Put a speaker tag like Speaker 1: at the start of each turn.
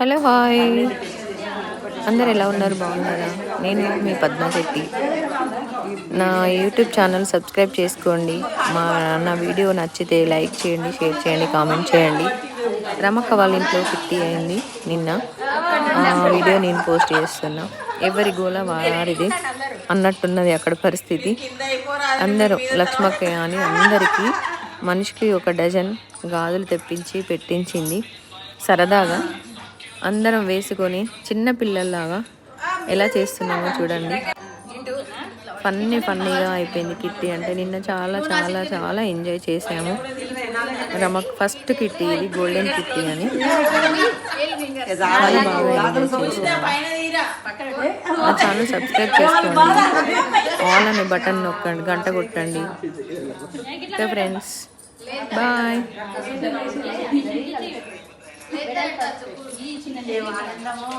Speaker 1: Hello hi. అందరు ఎలా ఉన్నారు? బాగున్నారా? నేను మీ పద్మశెట్టి నా యూట్యూబ్ ఛానల్ సబ్స్క్రైబ్ చేసుకోండి. మా నా వీడియో నచ్చితే లైక్ చేయండి షేర్ చేయండి కామెంట్ చేయండి. రమక్క వాళ్ళ ఇంట్లో ఫిఫ్టీ అయింది నిన్న. వీడియో నేను పోస్ట్ చేస్తున్నా. ఎవరి గోల వారిది అన్నట్టున్నది అక్కడ పరిస్థితి. అందరూ లక్ష్మక్క అని అందరికీ మనిషికి ఒక డజన్ గాజులు తెప్పించి పెట్టించింది. సరదాగా అందరం వేసుకొని చిన్న పిల్లల్లాగా ఎలా చేస్తున్నామో చూడండి. ఫన్నీ ఫన్నీగా అయిపోయింది కిట్టి అంటే నిన్న చాలా చాలా చాలా ఎంజాయ్ చేసాము రమ ఫస్ట్ కిట్టి ఇది గోల్డెన్ కిట్టి అని. చాలా బాగా ఎంజాయ్ చేసాము నా ఛానల్ సబ్స్క్రైబ్ చేసుకోండి. ఆల్ అనే బటన్ నొక్కండి గంట కొట్టండి. ఓకే ఫ్రెండ్స్ బాయ్ చిన్న ఆనందము